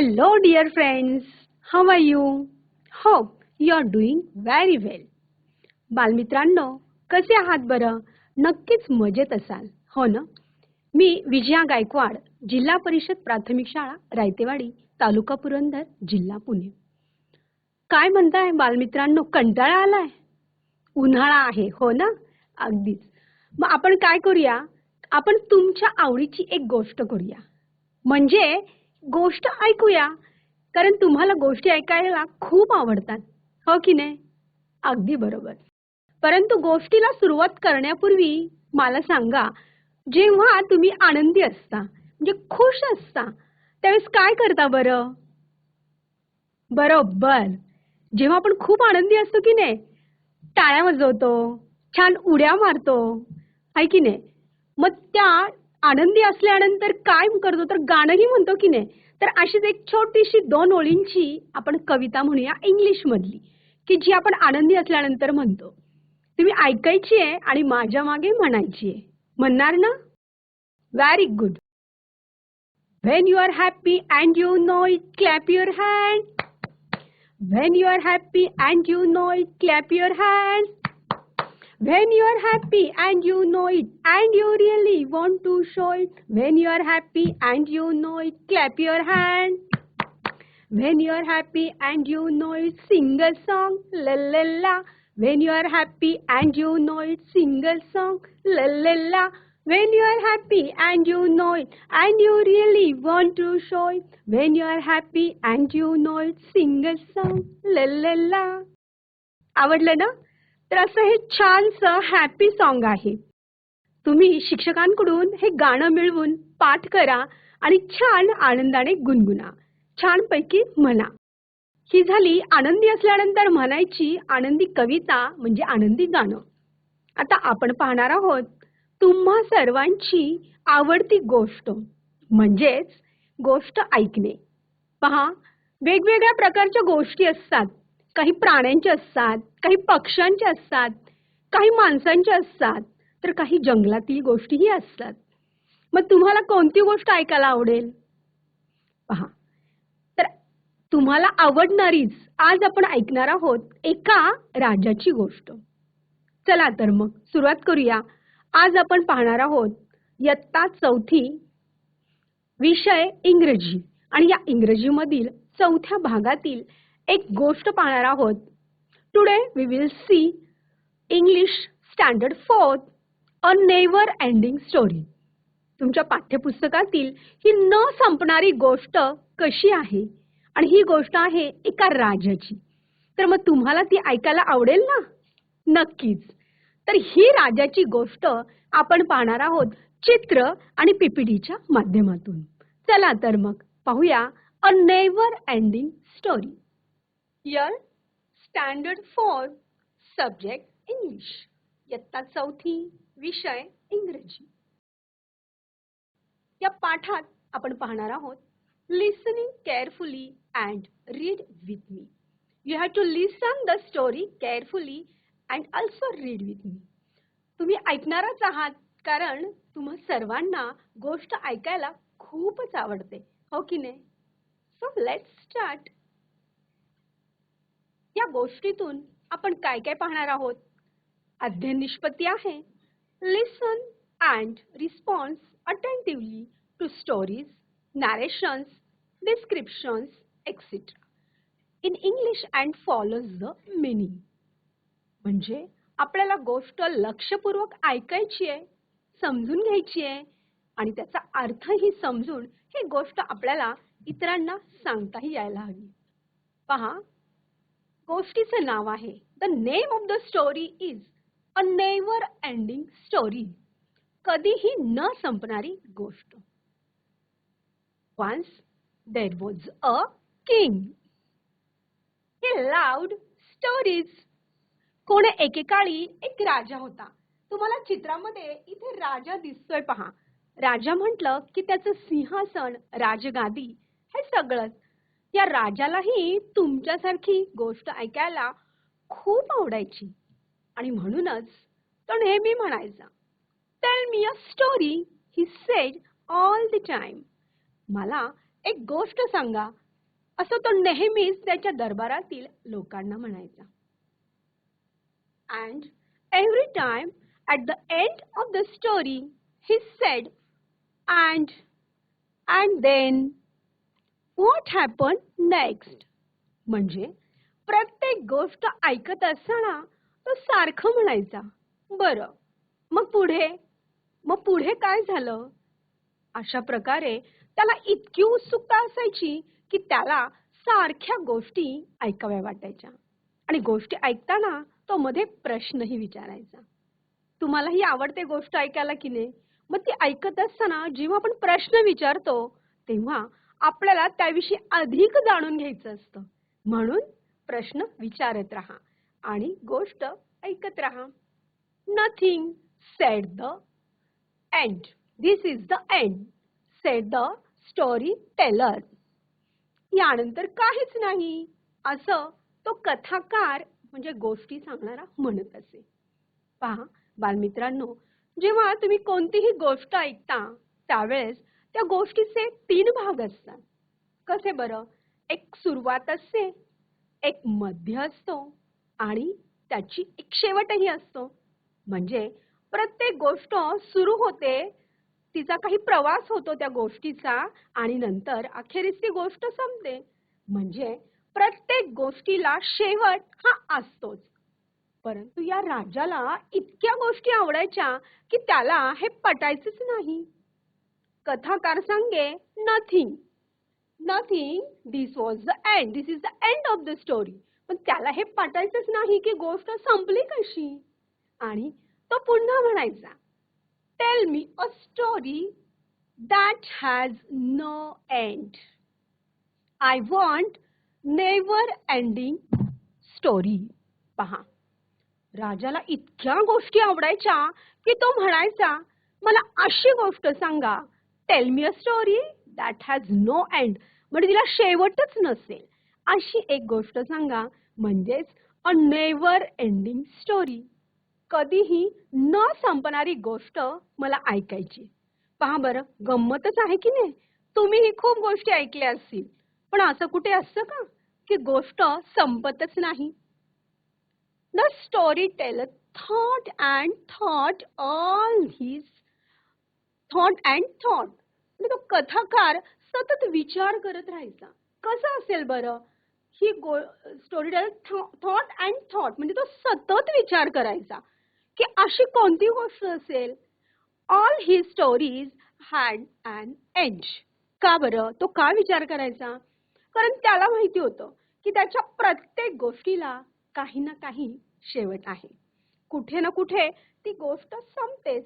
Hello, dear friends. How are you? Hope you are doing very well. बालमित्रांनो कसे आहात बरं? नक्कीच मजेत असाल हो ना? मी विजया गायकवाड जिल्हा परिषद प्राथमिक शाळा रायतेवाडी तालुका पुरंदर जिल्हा पुणे. काय म्हणताय बालमित्रांनो कंटाळा आलाय? उन्हाळा आहे हो ना? अगदीच. मग आपण काय करूया? आपण तुमच्या आवडीची एक गोष्ट करूया. म्हणजे गोष्ट ऐकूया. कारण तुम्हाला गोष्टी ऐकायला खूप आवडतात. हो की नाही? अगदी बरोबर. परंतु गोष्टीला सुरुवात करण्यापूर्वी मला सांगा जेव्हा तुम्ही आनंदी असता म्हणजे खुश असता त्यावेळेस काय करता बरं? बरोबर. जेव्हा आपण खूप आनंदी असतो की नाही? टाळ्या वाजवतो छान उड्या मारतो. आहे की नाही? मग त्या आनंदी असल्यानंतर काय करतो तर गाणंही म्हणतो की नाही? तर अशीच एक छोटीशी दोन ओळींची आपण कविता म्हणूया इंग्लिश मधली की जी आपण आनंदी असल्यानंतर म्हणतो. तुम्ही ऐकायची आहे आणि माझ्या मागे म्हणायची आहे. म्हणणार ना? Very good When you are happy and you know it clap your hand When you are happy and you know it clap your hand When you are happy and you know it, and you really want to show it. When you are happy and you know it, clap your hand. When you are happy and you know it, sing a song, la la la. When you are happy and you know it, sing a song, la la la. When you are happy and you know it, and you really want to show it. When you are happy and you know it, sing a song, la la la. आवडलं ना तर असं हे छानसं happy song आहे. तुम्ही शिक्षकांकडून हे गाणं मिळवून पाठ करा आणि छान आनंदाने गुणगुणा. छानपैकी म्हणा. ही झाली आनंदी असल्यानंतर म्हणायची आनंदी कविता म्हणजे आनंदी गाणं. आता आपण पाहणार आहोत तुम्हा सर्वांची आवडती गोष्ट. म्हणजेच गोष्ट ऐकणे. पहा वेगवेगळ्या प्रकारच्या गोष्टी असतात. काही प्राण्यांचे असतात काही पक्ष्यांचे असतात काही माणसांचे असतात तर काही जंगलातील गोष्टीही असतात. मग तुम्हाला कोणती गोष्ट ऐकायला आवडेल? पहा. तर तुम्हाला आवडणारीच आज आपण ऐकणार आहोत एका राजाची गोष्ट. चला तर मग सुरुवात करूया. आज आपण पाहणार आहोत इयत्ता चौथी विषय इंग्रजी. आणि या इंग्रजीमधील चौथ्या भागातील एक गोष्ट पाहणार आहोत. Today we will see English standard fourth a never ending story तुमच्या पाठ्यपुस्तकातील ही न संपणारी गोष्ट कशी आहे? आणि ही गोष्ट आहे एका राजाची. तर मग तुम्हाला ती ऐकायला आवडेल ना? नक्कीच. तर ही राजाची गोष्ट आपण पाहणार आहोत चित्र आणि पीपीडीच्या माध्यमातून. चला तर मग पाहूया अ नेवर एंडिंग स्टोरी यर स्टँडर्ड फॉर सब्जेक्ट इंग्लिश इयत्ता चौथी विषय इंग्रजी. या पाठात आपण पाहणार आहोत listening carefully and read with me you have to listen the story carefully and also read with me तुम्ही ऐकणारच आहात कारण तुम्हा सर्वांना गोष्ट ऐकायला खूपच आवडते. हो की नाही? सो लेट स्टार्ट या गोष्टीतून आपण काय काय पाहणार आहोत? अध्ययन निष्पत्ती आहे. Listen and response attentively to stories narrations descriptions etcetera in English and follows the meaning म्हणजे आपल्याला गोष्ट लक्षपूर्वक ऐकायची आहे समजून घ्यायची आहे आणि त्याचा अर्थही समजून ही गोष्ट आपल्याला इतरांना सांगताही यायला हवी. पहा गोष्टीचं नाव आहे. The name of the story is a never ending story कधीही न संपणारी गोष्ट. Once there was a king हे लाऊड स्टोरीज कोण एकेकाळी एक राजा होता. तुम्हाला चित्रामध्ये इथे राजा दिसतोय पहा. राजा म्हटलं की त्याचं सिंहासन राजगादी हे सगळंच. या राजालाही तुमच्यासारखी गोष्ट ऐकायला खूप आवडायची. आणि म्हणूनच तो नेहमी म्हणायचा tell me a story he said all the time मला एक गोष्ट सांगा असं तो नेहमीच त्याच्या दरबारातील लोकांना म्हणायचा. And every time at the end of the story he said and and then what happen next म्हणजे प्रत्येक गोष्ट ऐकत असताना तो सारखं म्हणायचा बरं मग पुढे? मग पुढे काय झालं? अशा प्रकारे त्याला इतकी उत्सुकता असायची की त्याला सारख्या गोष्टी ऐकाव्या वाटायच्या. आणि गोष्टी ऐकताना तो मध्ये प्रश्नही विचारायचा. तुम्हाला ही आवडते गोष्ट ऐकायला की नाही? मग ती ऐकत असताना जेव्हा आपण प्रश्न विचारतो तेव्हा आपल्याला त्याविषयी अधिक जाणून घ्यायचं असतं. म्हणून प्रश्न विचारत राहा आणि गोष्ट ऐकत राहा. Nothing said the end this is the end said the story teller यानंतर काहीच नाही. असं तो कथाकार म्हणजे गोष्टी सांगणारा म्हणत असे. पहा बालमित्रांनो जेव्हा तुम्ही कोणतीही गोष्ट ऐकता त्यावेळेस त्या गोष्टीचे तीन भाग असतात. कसे बरं? एक सुरुवात असते एक मध्य असतो आणि त्याची एक शेवटही असतो. म्हणजे प्रत्येक गोष्ट सुरू होते तिचा काही प्रवास होतो त्या गोष्टीचा आणि नंतर अखेरीस ती गोष्ट संपते. म्हणजे प्रत्येक गोष्टीला शेवट हा असतोच. परंतु या राजाला इतक्या गोष्टी आवडायच्या की त्याला हे पटायचंच नाही. कथाकार सांगे nothing nothing this was the end this is the end of the story पण त्याला हे पटायचंच नाही की गोष्ट संपली कशी. आणि तो पुन्हा म्हणायचा tell me a story that has no end I want never ending story पहा. राजाला इतक्या गोष्टी आवडायच्या की तो म्हणायचा मला अशी गोष्ट सांगा tell me a story that has no end म्हणजे तिला शेवटच नसेल. अशी एक गोष्ट सांगा म्हणजेच अ नेवर एंडिंग स्टोरी कधीही न संपणारी गोष्ट मला ऐकायची. पहा बरं गंमतच आहे की नाही? तुम्हीही खूप गोष्टी ऐकल्या असतील. पण असं कुठे असतं का? की गोष्ट संपतच नाही. The story teller thought and thought all his thought and thought तो कथाकार सतत विचार करत राहायचा. कसं असेल बरं? He go story teller thought and thought म्हणजे तो सतत विचार करायचा की अशी कोणती गोष्ट असेल? All he stories had and end का बरं? तो का विचार करायचा? कारण त्याला माहिती होतं की त्याच्या प्रत्येक गोष्टीला काही ना काही शेवट आहे. कुठे ना कुठे ती गोष्ट संपतेच.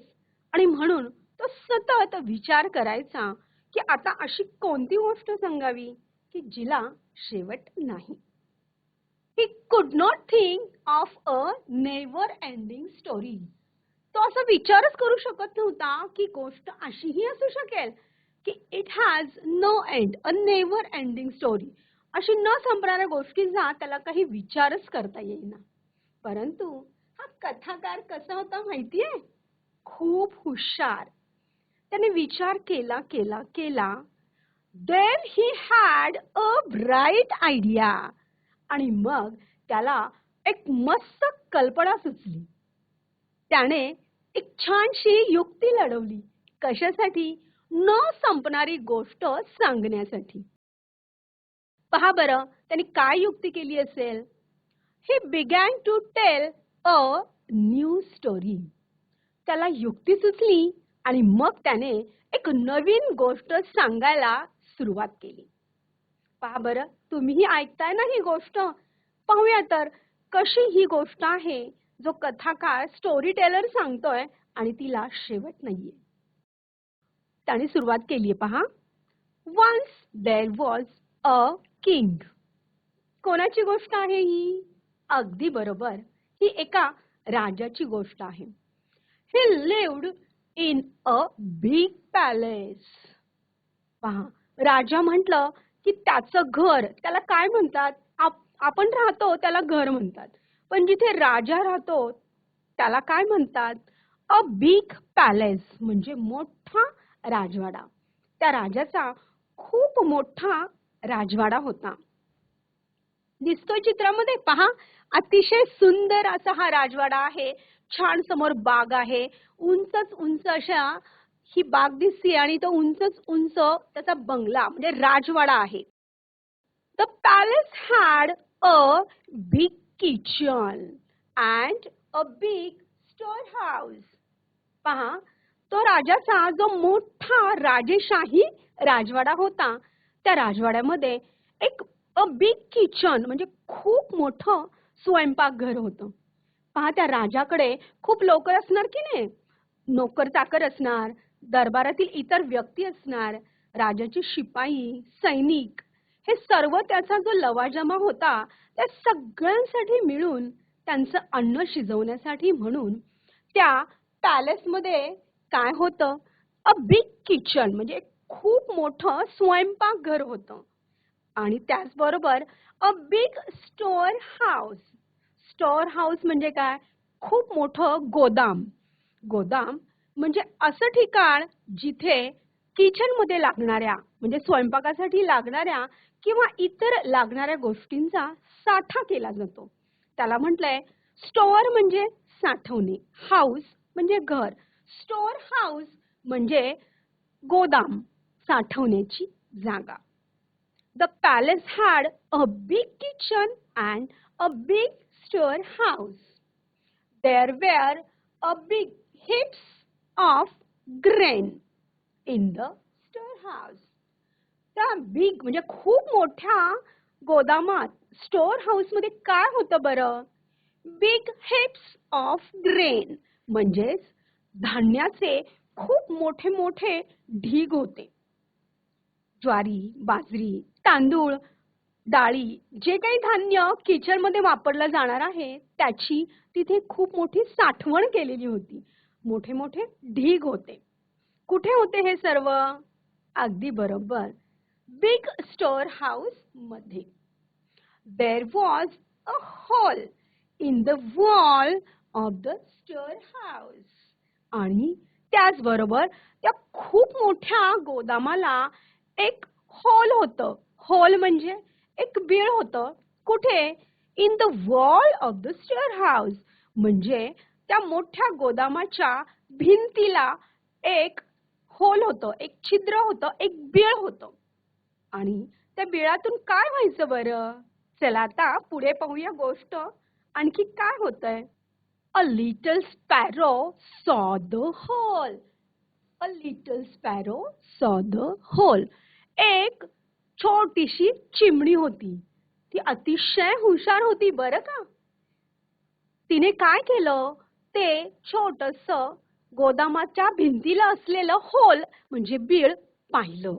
आणि म्हणून तो सतत विचार करायचा की आता अशी कोणती गोष्ट सांगावी की जिला शेवट नाही. He could not think of a never ending story तो असा विचारच करू शकत नव्हता की गोष्ट अशीही असू शकेल की it has no end a never ending story अशी न संपणाऱ्या गोष्टींचा त्याला काही विचारच करता येईना. परंतु हा कथाकार कसा होता माहितीये? खूप हुशार. त्याने विचार केला केला केला. Then he had a bright idea आणि मग त्याला एक मस्त कल्पना सुचली. त्याने एक छानशी युक्ती लढवली. कशासाठी? न संपणारी गोष्ट सांगण्यासाठी. पहा बरं त्यांनी काय युक्ती केली असेल? He began to tell a new story त्याला युक्ती सुचली. आणि मग त्याने एक नवीन गोष्ट सांगायला सुरुवात केली. पहा बरं तुम्हीही ऐकताय ना ही गोष्ट? पाहूया तर कशी ही गोष्ट आहे जो कथाकार स्टोरी टेलर सांगतोय आणि तिला शेवट नाहीये. त्याने सुरुवात केलीये पहा. Once there was a king कोणाची गोष्ट आहे ही? अगदी बरोबर. ही एका राजाची गोष्ट आहे. He lived in a big palace. पहा राजा म्हटलं की त्याचं घर त्याला काय म्हणतात? आपण राहतो त्याला घर म्हणतात. पण जिथे राजा राहतो त्याला काय म्हणतात? अ बिग पॅलेस म्हणजे मोठा राजवाडा. त्या राजाचा खूप मोठा राजवाडा होता. दिसतोय चित्रामध्ये पहा अतिशय सुंदर असा हा राजवाडा आहे. छान समोर बाग आहे. उंचच उंच अशा ही बाग दिसते आणि तो उंचच उंच त्याचा बंगला म्हणजे राजवाडा आहे. The palace had a big kitchen and a big store house पहा तो राजाचा जो मोठा राजेशाही राजवाडा होता त्या राजवाड्यामध्ये एक अ बिग किचन म्हणजे खूप मोठं स्वयंपाकघर होतं. पहा त्या राजाकडे खूप लोक असणार की नाही? नोकर चाकर असणार दरबारातील इतर व्यक्ती असणार राजाची शिपाई सैनिक हे सर्व त्याचा जो लवाजमा होता त्या सगळ्यांसाठी मिळून त्यांचं अन्न शिजवण्यासाठी म्हणून त्या पॅलेसमध्ये काय होतं? अ बिग किचन म्हणजे खूप मोठं स्वयंपाकघर होतं. आणि त्याचबरोबर a big store house store house म्हणजे काय? खूप मोठं गोदाम. गोदाम म्हणजे असं ठिकाण जिथे किचनमध्ये लागणाऱ्या म्हणजे स्वयंपाकासाठी लागणाऱ्या किंवा इतर लागणाऱ्या गोष्टींचा साठा केला जातो. त्याला म्हटलंय स्टोअर म्हणजे साठवणे. हाऊस म्हणजे घर. स्टोअर हाऊस म्हणजे गोदाम साठवण्याची जागा. The palace had a big kitchen and a big store house There where a big heaps of grain in the storehouse. House त्या बिग म्हणजे खूप मोठ्या गोदामात स्टोअर हाऊसमध्ये काय होतं बरं? बिग हिप्स ऑफ ग्रेन म्हणजेच धान्याचे खूप मोठे मोठे ढीग होते. ज्वारी बाजरी तांदूळ डाळी जे काही धान्य किचनमध्ये वापरलं जाणार आहे त्याची तिथे खूप मोठी साठवण केलेली होती. मोठे मोठे ढीग होते. कुठे होते हे सर्व? अगदी बरोबर. बिग स्टोअर हाऊसमध्ये. There was a hole in the wall of the store house आणि त्याचबरोबर त्या खूप मोठ्या गोदामाला एक हॉल होतं. हॉल म्हणजे एक बीळ होतं. कुठे? In the wall of the store house म्हणजे त्या मोठ्या गोदामाच्या भिंतीला एक होल होतं. एक छिद्र होतं. एक बीळ होतं. आणि त्या बिळातून काय व्हायचं बरं? चला आता पुढे पाहूया गोष्ट. आणखी काय होतंय? A little sparrow saw the hole a little sparrow saw the hole एक छोटीशी चिमणी होती. ती अतिशय हुशार होती बरं का? तिने काय केलं? ते छोटस गोदामाच्या भिंतीला असलेलं होल म्हणजे बीळ पाहिलं.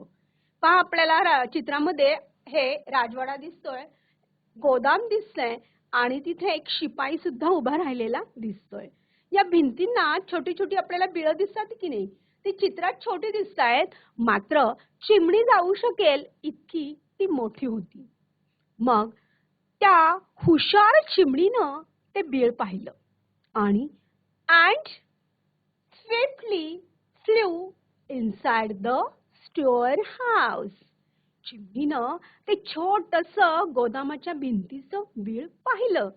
पहा आपल्याला चित्रामध्ये हे राजवाडा दिसतोय गोदाम दिसतंय आणि तिथे एक शिपाई सुद्धा उभा राहिलेला दिसतोय. या भिंतींना छोटी छोटी आपल्याला बिळं दिसतात की नाही? ती चित्रात छोटी दिसतायत मात्र चिमणी जाऊ शकेल इतकी ती मोठी होती. मग त्या हुशार चिमणीनं ते बीळ पाहिलं आणि and swiftly flew inside the store house. चिमणीनं ते छोटस गोदामाच्या भिंतीचं बीळ पाहिलं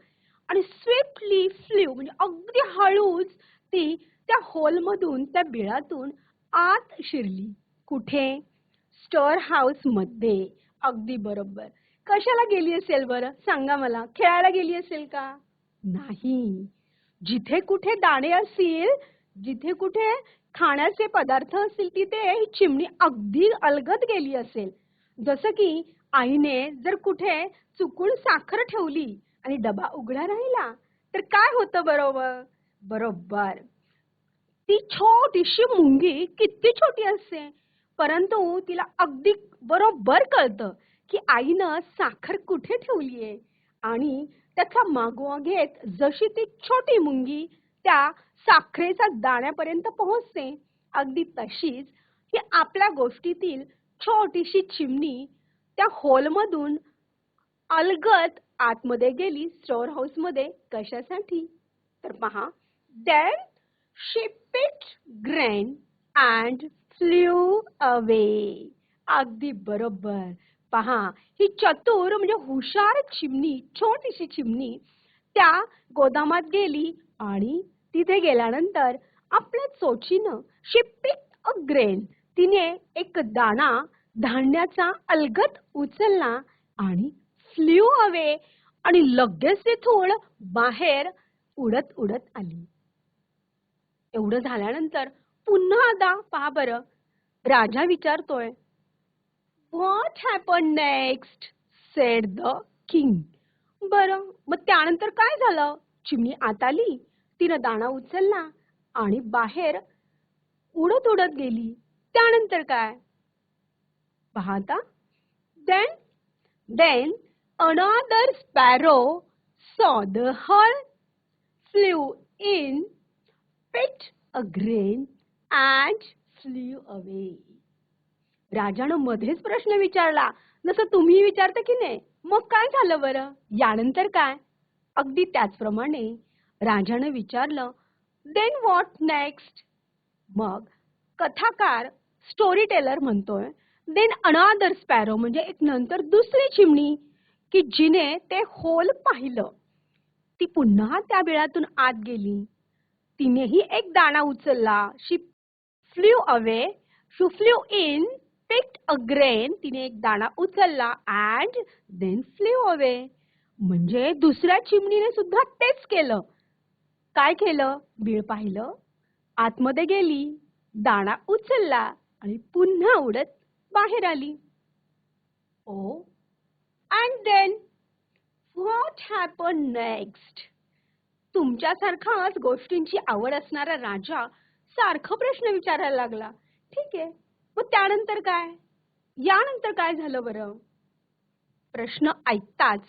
आणि स्विफ्टली फ्ल्यू म्हणजे अगदी हळूच ती त्या होलमधून त्या बिळातून आत शिरली. कुठे? स्टोअर हाऊसमध्ये अगदी बरोबर. कशाला गेली असेल बरं? सांगा मला. खेळायला गेली असेल का? नाही. जिथे कुठे दाणे असतील जिथे कुठे खाण्याचे पदार्थ असतील तिथे ही चिमणी अगदी अलगद गेली असेल. जसं की आईने जर कुठे चुकून साखर ठेवली आणि डबा उघडा राहिला तर काय होतं बरोबर? बरोबर. ती छोटीशी मुंगी किती छोटी असते परंतु तिला अगदी बरोबर कळतं की आईनं साखर कुठे ठेवलीये आणि त्याचा मागोवा घेत जशी ती छोटी मुंगी त्या साखरेच्या दाण्यापर्यंत पोहोचते अगदी तशीच ही आपल्या गोष्टीतील छोटीशी चिमणी त्या होलमधून अलगत आतमध्ये गेली स्टोअर हाऊसमध्ये कशासाठी? तर पहा then she picked grain and flew away अगदी बरोबर. पहा ही चतुर म्हणजे हुशार चिमणी छोटीशी चिमणी त्या गोदामात गेली आणि तिथे गेल्यानंतर आपल्या चोचीनं शी पिक अ ग्रेन तिने एक दाणा धान्याचा अलगत उचलला आणि फ्ल्यू अवे आणि लगेच तिथून बाहेर उडत उडत आली. एवढं झाल्यानंतर पुन्हा आता पहा बरं. राजा विचारतोय what happen next said the king बरं मग त्यानंतर काय झालं? चिमणी आत आली तिनं दाणा उचलला आणि बाहेर उडत उडत गेली. त्यानंतर काय? पाहता then then another sparrow saw the hull, flew in picked a grain and flew away. राजानं मध्येच प्रश्न विचारला. जसं तुम्ही विचारता की नाही? मग काय झालं बरं? यानंतर काय? अगदी त्याचप्रमाणे राजानं विचारलं देन व्हॉट नेक्स्ट मग कथाकार स्टोरी टेलर म्हणतोय देन अनादर स्पॅरो म्हणजे एक नंतर दुसरी चिमणी की जिने ते होल पाहिलं. ती पुन्हा त्या बिळातून आत गेली. तिनेही एक दाणा उचलला. She flew away she flew in picked a grain तिने एक दाणा उचलला अँड देन फ्ल्यू अवे म्हणजे दुसऱ्या चिमणीने सुद्धा तेच केलं. काय केलं? बीळ पाहिलं. आतमध्ये गेली. दाणा उचलला आणि पुन्हा उडत बाहेर आली. ओ and then what happen next तुमच्यासारखाच गोष्टींची आवड असणारा राजा सारखं प्रश्न विचारायला लागला. ठीक आहे मग त्यानंतर काय? यानंतर काय झालं बरं? प्रश्न ऐकताच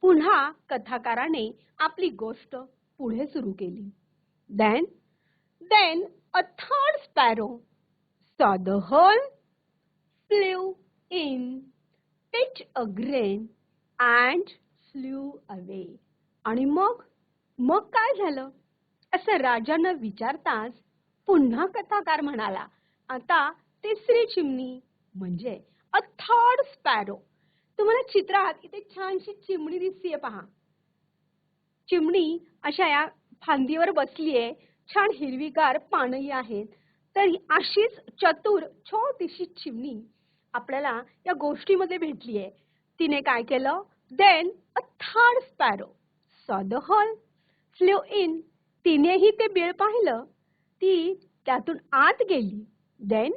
पुन्हा कथाकाराने आपली गोष्ट पुढे सुरू केली. Then then a third sparrow saw the hole, flew in, picked a grain and flew away. आणि मग मग काय झालं? असं राजानं विचारताच पुन्हा कथाकार म्हणाला आता तिसरी चिमणी म्हणजे अ थर्ड स्पॅरो तुम्हाला चित्रात इथे छानशी चिमणी दिसतीये पहा. चिमणी अशा या फांदीवर बसलीये छान हिरवीगार पानही आहेत. तर अशीच चतुर छोटीशी चिमणी आपल्याला या गोष्टीमध्ये भेटलीये. तिने काय केलं? Then a third sparrow saw the hole flew in तिनेही ते बिळ पाहिलं. ती त्यातून आत गेली. देन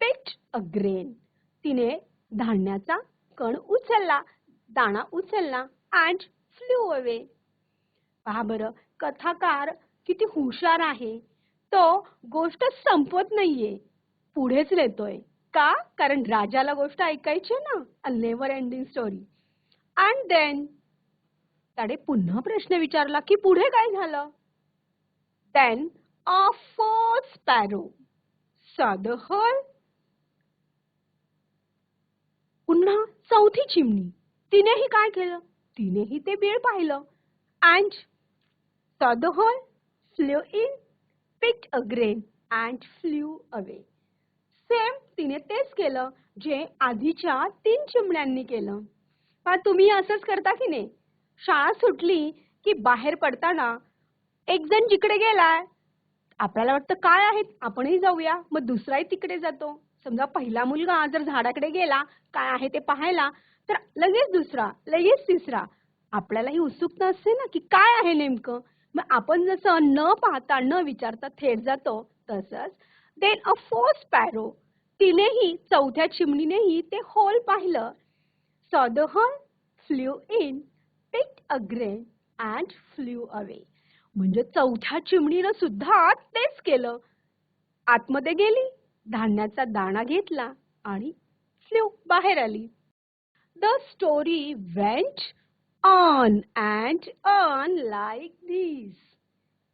पिक्ड अ ग्रेन तिने धान्याचा कण उचलला. दाणा उचलला अँड फ्ल्यू अवे पहा बरं कथाकार किती हुशार आहे. तो गोष्ट संपवत नाहीये. पुढेच नेतोय. का? कारण राजाला गोष्ट ऐकायची आहे ना. A never ending story and then त्याने पुन्हा प्रश्न विचारला की पुढे काय झालं? देन अ फोर्थ स्पॅरो साध हल. पुन्हा चौथी चिमणी. तिनेही काय केलं? तिनेही ते बीळ पाहिलं. And saw the hole, in in, a grain and and away same तिने तेच केलं जे आधीच्या तीन चिमण्यांनी केलं. पण तुम्ही असंच करता की नाही? शाळा सुटली की बाहेर पडताना एक जण जिकडे गेलाय आपल्याला वाटतं काय आहेत? आपणही जाऊया. मग दुसराही तिकडे जातो. समजा पहिला मुलगा जर झाडाकडे गेला काय आहे ते पाहायला तर लगेच दुसरा लगेच तिसरा. आपल्यालाही उत्सुकता असते ना की काय आहे नेमकं. मग आपण जसं न पाहता न विचारता थेट जातो तसंच देन अ फोर्स पॅरो तिनेही चौथ्या चिमणीनेही ते होल पाहिलं. Saw the hole flew in picked a grain and flew away म्हणजे चौथ्या चिमणीनं सुद्धा तेच केलं. आतमध्ये गेली धान्याचा दाणा घेतला आणि फ्ल्यू बाहेर आली. The story went on and on like this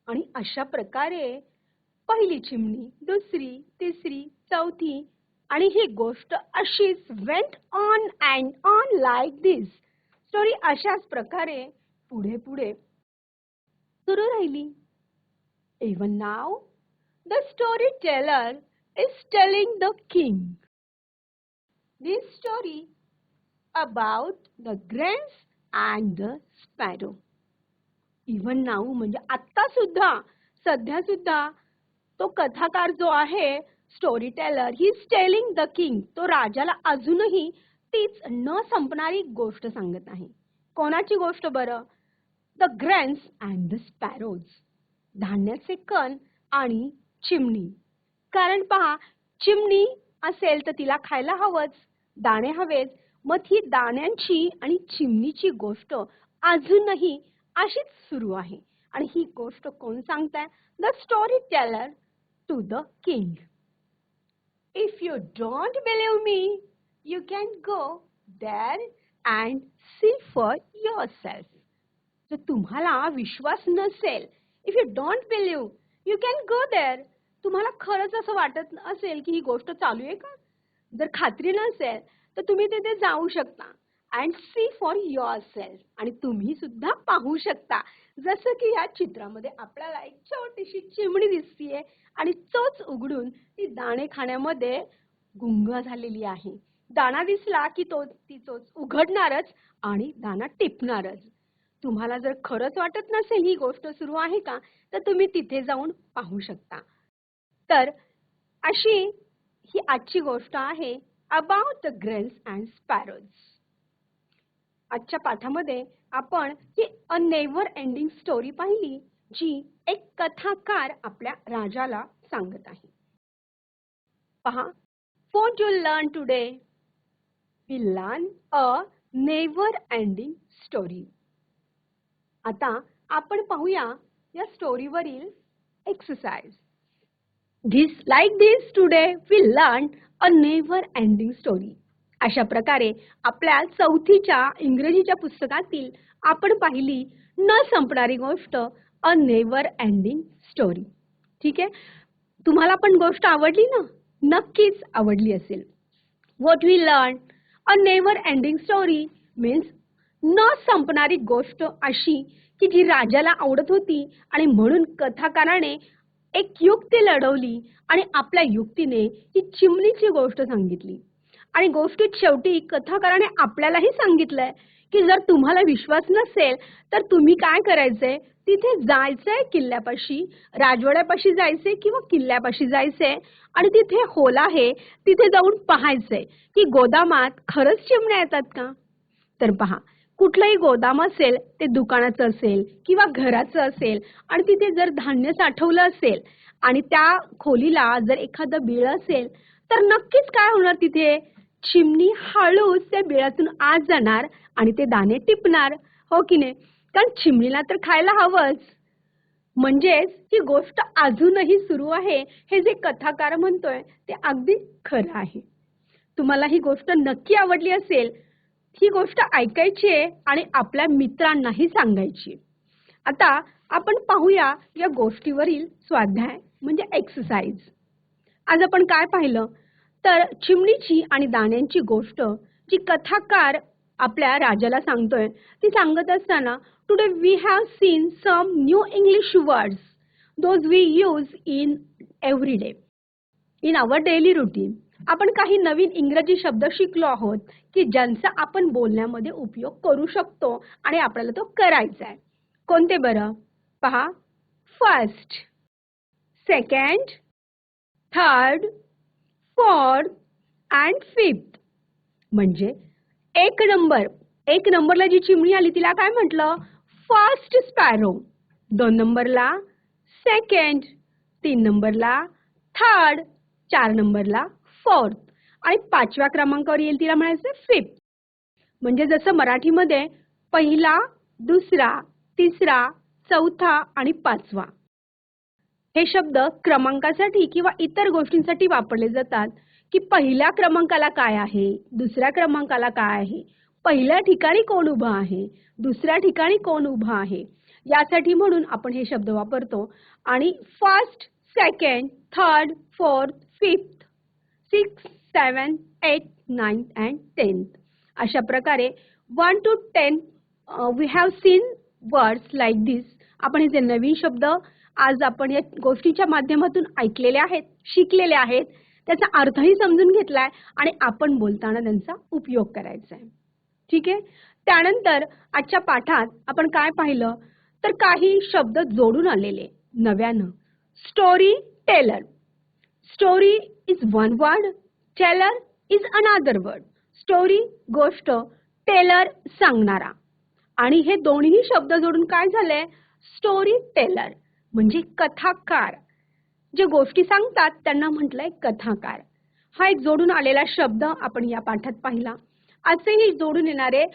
आणि अशा प्रकारे पहिली चिमणी दुसरी तिसरी चौथी आणि ही गोष्ट अशीच went on and on like this story अशाच प्रकारे पुढे पुढे सुरू राहिली. Even now the story teller is telling the king this story about the grains and the sparrow even now म्हणजे आत्ता सुद्धा सध्या सुद्धा तो कथाकार जो आहे story teller he telling the king तो राजाला अजूनही तीच न संपणारी गोष्ट सांगत आहे. कोणाची गोष्ट बरं? The grains and the sparrows धान्याचे कण आणि चिमणी. कारण पहा चिमणी असेल तर तिला खायला हवंच दाणे हवेच मग ही दाण्यांची आणि चिमणीची गोष्ट अजूनही अशीच सुरू आहे. आणि ही गोष्ट कोण सांगताय? The story teller to the king if you don't believe me you can go there and see for yourself. Self जर तुम्हाला विश्वास नसेल if you don't believe you can go there तुम्हाला खरंच असं वाटत असेल की ही गोष्ट चालू आहे का? जर खात्री नसेल तर तुम्ही तिथे जाऊ शकता and see for yourself आणि तुम्ही सुद्धा पाहू शकता. जसं की या चित्रामध्ये आपल्याला एक छोटीशी चिमणी दिसतीये आणि चोच उघडून ती दाणे खाण्यामध्ये गुंग झालेली आहे. दाणा दिसला की तो ती चोच उघडणारच आणि दाणा टिपणारच. तुम्हाला जर खरंच वाटत नसेल ही गोष्ट सुरू आहे का तर तुम्ही तिथे जाऊन पाहू शकता. तर अशी ही आजची गोष्ट आहे about the grains and sparrows आजच्या पाठामध्ये आपण ही अ नेव्हर एंडिंग स्टोरी पाहिली जी एक कथाकार आपल्या राजाला सांगत आहे. पहा what you learn today we learn a never ending story. आता आपण पाहूया या स्टोरीवरील exercise. This like this today we learn a never ending story अशा प्रकारे आपल्या चौथीच्या इंग्रजीच्या पुस्तकातील आपण पाहिली न संपणारी गोष्ट अ नेवर एंडिंग स्टोरी ठीक आहे? तुम्हाला पण गोष्ट आवडली ना? नक्कीच आवडली असेल. What we learn a never ending story means न संपणारी गोष्ट अशी की जी राजाला आवडत होती आणि म्हणून कथाकाराने एक युक्ती लढवली आणि आपल्या युक्तीने ही चिमणीची गोष्ट सांगितली. आणि गोष्टीत शेवटी कथाकाराने आपल्यालाही सांगितलंय की जर तुम्हाला विश्वास नसेल तर तुम्ही काय करायचंय तिथे जायचंय किल्ल्यापाशी राजवाड्यापाशी जायचंय किंवा किल्ल्यापाशी जायचंय आणि तिथे होल आहे तिथे जाऊन पाहायचंय की गोदामात खरंच चिमण्या येतात का? तर पहा कुठलंही गोदाम असेल ते दुकानाचं असेल किंवा घराचं असेल आणि तिथे जर धान्य साठवलं असेल आणि त्या खोलीला जर एखादं बिळ असेल तर नक्कीच काय होणार तिथे? चिमणी हळूच त्या बिळातून आत जाणार आणि ते दाणे टिपणार. हो की नाही? कारण चिमणीला तर खायला हवंच. म्हणजेच ही गोष्ट अजूनही सुरू आहे हे जे कथाकार म्हणतोय ते अगदी खरं आहे. तुम्हाला ही गोष्ट नक्की आवडली असेल ही गोष्ट ऐकायची आहे आणि आपल्या मित्रांनाही सांगायची आता आपण पाहूया या गोष्टीवरील स्वाध्याय म्हणजे एक्सरसाइज आज आपण काय पाहिलं? तर चिमणीची आणि दाण्यांची गोष्ट जी कथाकार आपल्या राजाला सांगतोय ती सांगत असताना today we have seen some new English words those we use in every day in our daily routine आपण काही नवीन इंग्रजी शब्द शिकलो आहोत की ज्यांचा आपण बोलण्यामध्ये उपयोग करू शकतो आणि आपल्याला तो करायचा आहे. कोणते बरं? पहा. First second third fourth and fifth म्हणजे एक नंबर. एक नंबरला जी चिमणी आली तिला काय म्हटलं? First sparrow. दोन नंबरला सेकंड तीन नंबरला थर्ड चार नंबरला फोर्थ आणि पाचव्या क्रमांकावर येईल तिला म्हणायचं फिफ्थ. म्हणजे जसं मराठीमध्ये पहिला दुसरा तिसरा चौथा आणि पाचवा. हे शब्द क्रमांकासाठी किंवा इतर गोष्टींसाठी वापरले जातात की पहिल्या क्रमांकाला काय आहे दुसऱ्या क्रमांकाला काय आहे पहिल्या ठिकाणी कोण उभं आहे? दुसऱ्या ठिकाणी कोण उभं आहे? यासाठी म्हणून आपण हे शब्द वापरतो. आणि first second third fourth fifth six seven eight ninth and tenth अशा प्रकारे one two ten we have seen words like this आपण हे जे नवीन शब्द आज आपण या गोष्टीच्या माध्यमातून ऐकलेले आहेत शिकलेले आहेत त्याचा अर्थही समजून घेतलाय आणि आपण बोलताना त्यांचा उपयोग करायचा आहे ठीक आहे? त्यानंतर आजच्या पाठात आपण काय पाहिलं? तर काही शब्द जोडून आलेले नव्यानं. Story teller story is one word teller is another word story गोष्ट टेलर सांगणारा. आणि हे दोन्ही शब्द जोडून काय झालंय? स्टोरी टेलर म्हणजे कथाकार. जे गोष्टी सांगतात त्यांना म्हटलंय कथाकार. हा एक जोडून आलेला शब्द आपण या पाठात पाहिला. असेही जोडून येणारे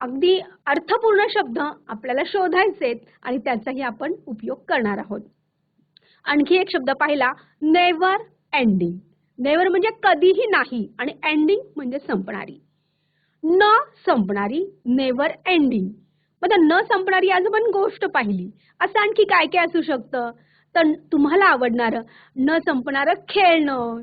अगदी अर्थपूर्ण शब्द आपल्याला शोधायचेत आणि त्याचाही आपण उपयोग करणार आहोत. आणखी एक शब्द पाहिला नेवर एंडिंग नेवर म्हणजे कधीही नाही आणि एंडिंग म्हणजे संपणारी. न संपणारी नेवर एंडिंग मग न संपणारी आज आपण गोष्ट पाहिली. असं आणखी काय काय असू शकतं? तर तुम्हाला आवडणारं न संपणारं खेळणं.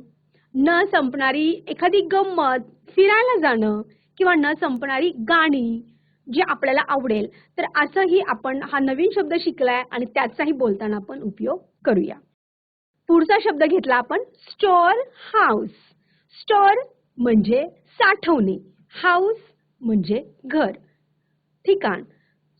न संपणारी एखादी गंमत फिरायला जाणं किंवा न संपणारी गाणी जी आपल्याला आवडेल तर असंही आपण हा नवीन शब्द शिकलाय आणि त्याचाही बोलताना आपण उपयोग करूया. पुढचा शब्द घेतला आपण स्टोअर हाऊस. स्टोअर म्हणजे साठवणे हाऊस म्हणजे घर. ठिकाण.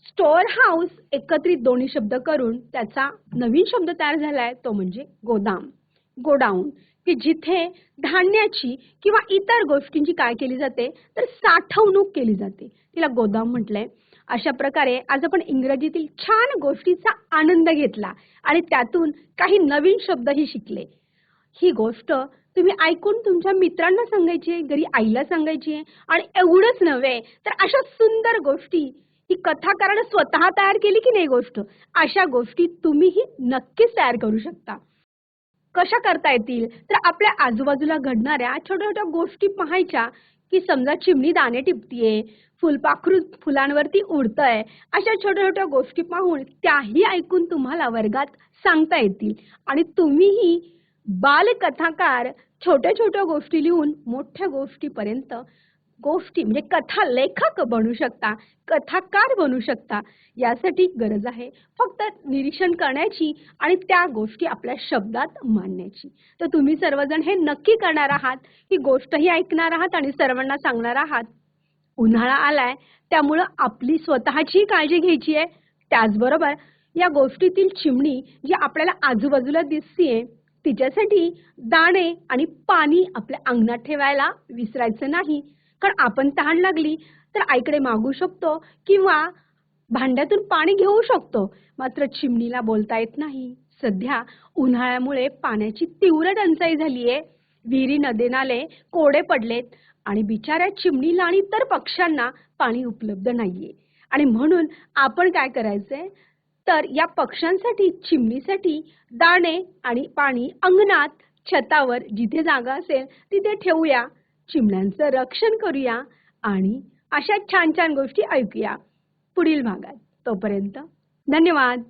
स्टोअर हाऊस एकत्रित दोन्ही शब्द करून त्याचा नवीन शब्द तयार झालाय तो म्हणजे गोदाम. गोडाऊन. की जिथे धान्याची किंवा इतर गोष्टींची काय केली जाते तर साठवणूक केली जाते. तिला गोदाम म्हटलंय. अशा प्रकारे आज आपण इंग्रजीतील छान गोष्टीचा आनंद घेतला आणि त्यातून काही नवीन शब्दही शिकले. ही गोष्ट तुम्ही ऐकून तुमच्या मित्रांना सांगायची आहे घरी आईला सांगायची आहे आणि एवढंच नव्हे तर अशा सुंदर गोष्टी ही कथाकारानं स्वतः तयार केली की नाही गोष्ट? अशा गोष्टी तुम्हीही नक्कीच तयार करू शकता. कशा करता येतील? तर आपल्या आजूबाजूला घडणाऱ्या छोट्या छोट्या गोष्टी पाहायच्या की समजा चिमणी दाणे टिपतीये फुलपाखरू फुलांवरती उडतंय अशा छोट्या छोट्या गोष्टी पाहून त्याही ऐकून तुम्हाला वर्गात सांगता येतील. आणि तुम्हीही बालकथाकार छोट्या छोट्या गोष्टी लिहून मोठ्या गोष्टीपर्यंत गोष्टी म्हणजे कथा लेखक बनू शकता कथाकार बनू शकता यासाठी गरज आहे. फक्त निरीक्षण करण्याची आणि त्या गोष्टी आपल्या शब्दात मांडण्याची. तर तुम्ही सर्वजण हे नक्की करणार आहात ही गोष्टही ऐकणार आहात आणि सर्वांना सांगणार आहात उन्हाळा आलाय त्यामुळं आपली स्वतःची काळजी घ्यायची आहे. त्याचबरोबर या गोष्टीतील चिमणी जी आपल्याला आजूबाजूला दिसतीये तिच्यासाठी दाणे आणि पाणी आपल्या अंगणात ठेवायला विसरायचं नाही. कारण आपण तहान लागली तर आईकडे मागू शकतो किंवा भांड्यातून पाणी घेऊ शकतो. मात्र चिमणीला बोलता येत नाही. सध्या उन्हाळ्यामुळे पाण्याची तीव्र टंचाई झालीये. विहिरी नदे नाले कोडे पडलेत आणि बिचाऱ्या चिमणीला आणि इतर पक्ष्यांना पाणी उपलब्ध नाहीये. आणि म्हणून आपण काय करायचंय? तर या पक्ष्यांसाठी चिमणीसाठी दाणे आणि पाणी अंगणात छतावर जिथे जागा असेल तिथे ठेवूया. चिमण्यांचं रक्षण करूया आणि अशा छान छान गोष्टी ऐकूया पुढील भागात. तोपर्यंत धन्यवाद.